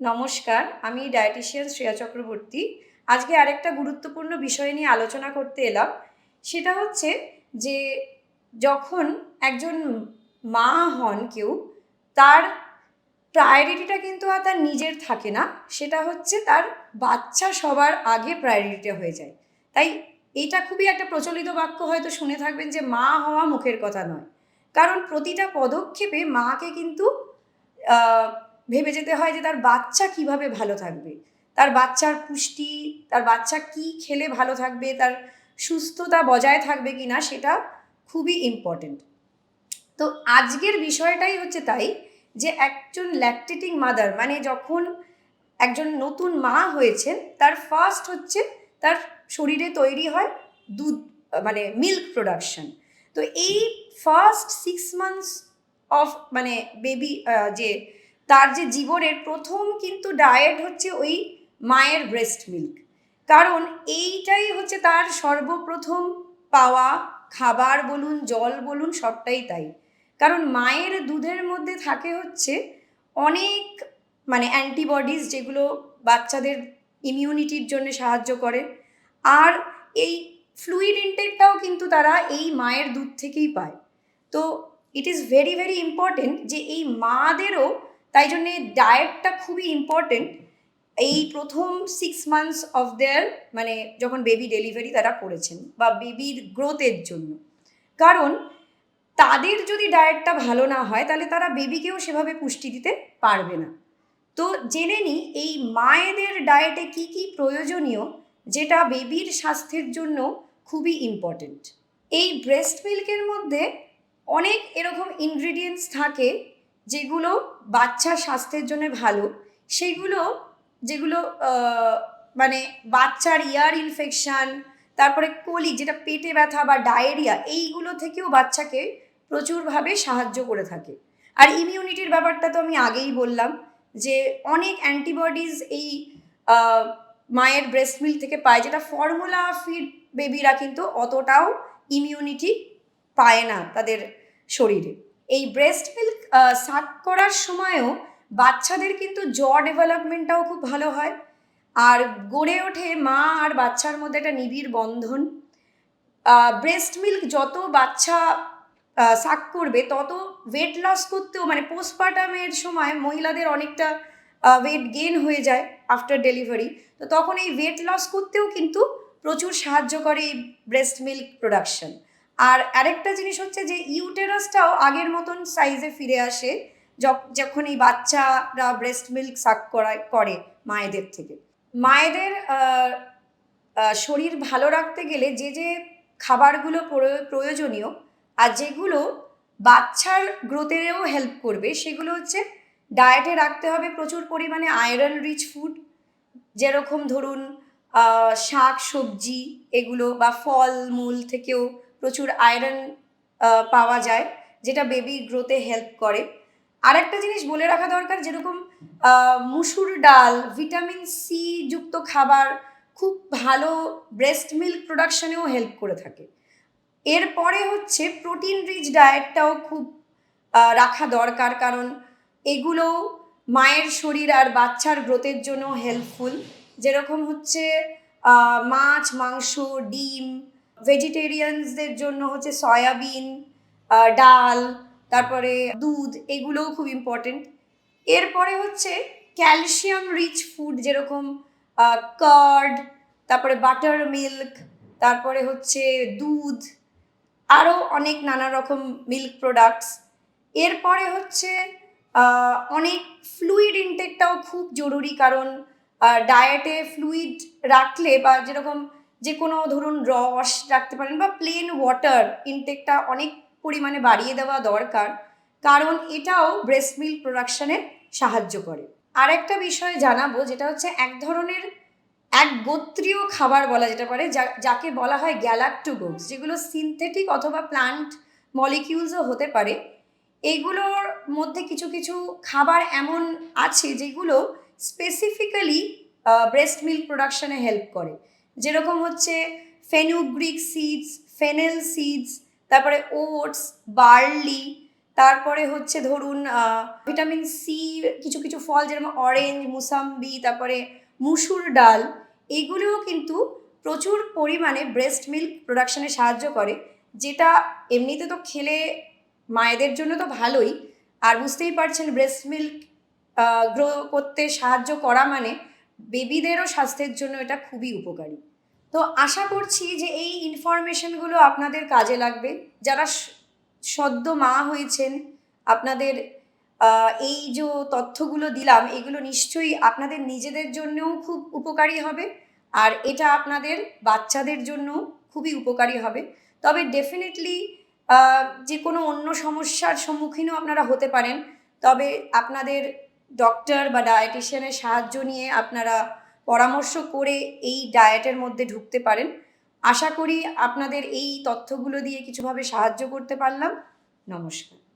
নমস্কার, আমি ডায়েটিশিয়ান শ্রেয়া চক্রবর্তী। আজকে আরেকটা গুরুত্বপূর্ণ বিষয় নিয়ে আলোচনা করতে এলাম। সেটা হচ্ছে যে, যখন একজন মা হন কেউ, তার প্রায়োরিটিটা কিন্তু আর তার নিজের থাকে না। সেটা হচ্ছে তার বাচ্চা সবার আগে প্রায়োরিটিটা হয়ে যায়। তাই এটা খুবই একটা প্রচলিত বাক্য, হয়তো শুনে থাকবেন যে মা হওয়া মুখের কথা নয়। কারণ প্রতিটা পদক্ষেপে মাকে কিন্তু ভেবে যেতে হয় যে তার বাচ্চা কীভাবে ভালো থাকবে? তার বাচ্চার পুষ্টি, তার বাচ্চা কি খেলে ভালো থাকবে, তার সুস্থতা বজায় থাকবে কি না সেটা খুবই ইম্পর্টেন্ট তো আজকের বিষয়টাই হচ্ছে তাই যে একজন ল্যাকটেটিং মাদার মানে যখন একজন নতুন মা হয়েছেন, তার ফার্স্ট হচ্ছে তার শরীরে তৈরি হয় দুধ মানে মিল্ক প্রোডাকশন তো এই ফার্স্ট সিক্স মান্থস অফ মানে বেবি যে তার যে জীবনের প্রথম কিন্তু ডায়েট হচ্ছে ওই মায়ের ব্রেস্ট মিল্ক কারণ এইটাই হচ্ছে তার সর্বপ্রথম পাওয়া খাবার বলুন, জল বলুন, সবটাই তাই। কারণ মায়ের দুধের মধ্যে থাকে হচ্ছে অনেক মানে অ্যান্টিবডিজ যেগুলো বাচ্চাদের ইমিউনিটির জন্য সাহায্য করে। আর এই ফ্লুইড ইনটেকটাও কিন্তু তারা এই মায়ের দুধ থেকেই পায়। তো it is very very important যে এই মাদেরও তাই জন্যে ডায়েটটা খুবই ইম্পর্টেন্ট এই প্রথম সিক্স মান্থস অফ দেয়ার মানে যখন বেবি ডেলিভারি তারা করেছেন বা বেবির গ্রোথের জন্য। কারণ তাদের যদি ডায়েটটা ভালো না হয়, তাহলে তারা বেবিকেও সেভাবে পুষ্টি দিতে পারবে না। তো জেনে নিই এই মায়েদের ডায়েটে কি কি প্রয়োজনীয়, যেটা বেবির স্বাস্থ্যের জন্য খুবই ইম্পর্টেন্ট এই ব্রেস্ট মিল্কের মধ্যে অনেক এরকম ইনগ্রিডিয়েন্টস থাকে যেগুলো বাচ্চার স্বাস্থ্যের জন্য ভালো, সেগুলো, যেগুলো মানে বাচ্চার ইয়ার ইনফেকশান তারপরে কলি যেটা পেটে ব্যথা বা ডায়েরিয়া এইগুলো থেকেও বাচ্চাকে প্রচুরভাবে সাহায্য করে থাকে। আর ইমিউনিটির ব্যাপারটা তো আমি আগেই বললাম যে অনেক অ্যান্টিবডিজ এই মায়ের ব্রেস্ট মিল্ক থেকে পায়, যেটা ফর্মুলা ফিড বেবিরা কিন্তু অতটাও ইমিউনিটি পায় না তাদের শরীরে। এই ব্রেস্ট মিল্ক সাক করার সময়ও বাচ্চাদের কিন্তু জ ডেভেলপমেন্টটাও খুব ভালো হয়। আর গড়ে ওঠে মা আর বাচ্চার মধ্যে একটা নিবিড় বন্ধন। ব্রেস্ট মিল্ক যত বাচ্চা সাক করবে, তত ওয়েট লস করতেও মানে পোস্টপার্টামের সময় মহিলাদের অনেকটা ওয়েট গেইন হয়ে যায় আফটার ডেলিভারি তো তখন এই ওয়েট লস করতেও কিন্তু প্রচুর সাহায্য করে এই ব্রেস্ট মিল্ক প্রোডাকশন আর আরেকটা জিনিস হচ্ছে যে ইউটেরাসটাও আগের মতন সাইজে ফিরে আসে, যখ- যখন এই বাচ্চারা ব্রেস্ট মিল্ক সাক করায়, করে মায়েদের থেকে। মায়েদের শরীর ভালো রাখতে গেলে যে যে খাবারগুলো প্রয়- প্রয়োজনীয় আর যেগুলো বাচ্চার গ্রোথেরও হেল্প করবে, সেগুলো হচ্ছে ডায়েটে রাখতে হবে প্রচুর পরিমাণে আয়রন রিচ ফুড যেরকম ধরুন শাক সবজি, এগুলো বা ফল মূল থেকেও প্রচুর আয়রন পাওয়া যায়, যেটা বেবি গ্রোথে হেল্প করে। আরেকটা জিনিস বলে রাখা দরকার, যেরকম মুসুর ডাল ভিটামিন সি যুক্ত খাবার খুব ভালো ব্রেস্ট মিল্ক প্রোডাকশনেও হেল্প করে থাকে। এরপরে হচ্ছে প্রোটিন রিচ ডায়েটটাও খুব রাখা দরকার, কারণ এগুলো মায়ের শরীর আর বাচ্চার গ্রোথের জন্য হেল্পফুল যেরকম হচ্ছে মাছ, মাংস, ডিম ভেজিটেরিয়ানসদের জন্য হচ্ছে সয়াবিন ডাল, তারপরে দুধ, এগুলোও খুব ইম্পর্টেন্ট এরপরে হচ্ছে ক্যালসিয়াম রিচ ফুড যেরকম কার্ড তারপরে বাটার মিল্ক তারপরে হচ্ছে দুধ আরও অনেক নানা রকম মিল্ক প্রোডাক্টস এরপরে হচ্ছে অনেক ফ্লুইড ইনটেকটাও খুব জরুরি কারণ ডায়েটে ফ্লুইড রাখলে বা যেরকম যে কোনো ধরুন রস রাখতে পারেন বা প্লেন ওয়াটার ইনটেকটা অনেক পরিমাণে বাড়িয়ে দেওয়া দরকার। কারণ এটাও ব্রেস্ট মিল্ক প্রোডাকশানে সাহায্য করে। আর একটা বিষয় জানাব, যেটা হচ্ছে এক ধরনের এক গোত্রীয় খাবার বলা যেতে পারে, যা- যাকে বলা হয় গ্যালাক্টোগোস যেগুলো সিনথেটিক অথবা প্লান্ট মলিকিউলসও হতে পারে। এগুলোর মধ্যে কিছু কিছু খাবার এমন আছে যেগুলো স্পেসিফিক্যালি ব্রেস্ট মিল্ক প্রোডাকশানে হেল্প করে। যেরকম হচ্ছে ফেনুগ্রিক সিডস, ফেনেল সিডস, তারপরে ওটস, বার্লি, তারপরে হচ্ছে ধরুন ভিটামিন সি, কিছু কিছু ফল যেরকম অরেঞ্জ, মুসাম্বি, তারপরে মুসুর ডাল, এগুলোও কিন্তু প্রচুর পরিমাণে ব্রেস্ট মিল্ক প্রোডাকশনে সাহায্য করে, যেটা এমনিতে তো খেলে মায়েদের জন্য তো ভালোই, আর বুঝতেই পারছেন ব্রেস্ট মিল্ক গ্রো করতে সাহায্য করা মানে বেবিদেরও স্বাস্থ্যের জন্য এটা খুবই উপকারী। তো আশা করছি যে এই ইনফরমেশনগুলো আপনাদের কাজে লাগবে। যারা সদ্য মা হয়েছেন, আপনাদের এই যে তথ্যগুলো দিলাম, এগুলো নিশ্চয়ই আপনাদের নিজেদের জন্যও খুব উপকারী হবে। আর এটা আপনাদের বাচ্চাদের জন্য খুবই উপকারী হবে। তবে ডেফিনেটলি যে কোনো অন্য সমস্যার সম্মুখীনও আপনারা হতে পারেন। তবে আপনাদের ডক্টর বা ডায়েটিশিয়ানের সাহায্য নিয়ে আপনারা পরামর্শ করে এই ডায়েটের মধ্যে ঢুকতে পারেন। আশা করি আপনাদের এই তথ্যগুলো দিয়ে কিছুভাবে সাহায্য করতে পারলাম। নমস্কার।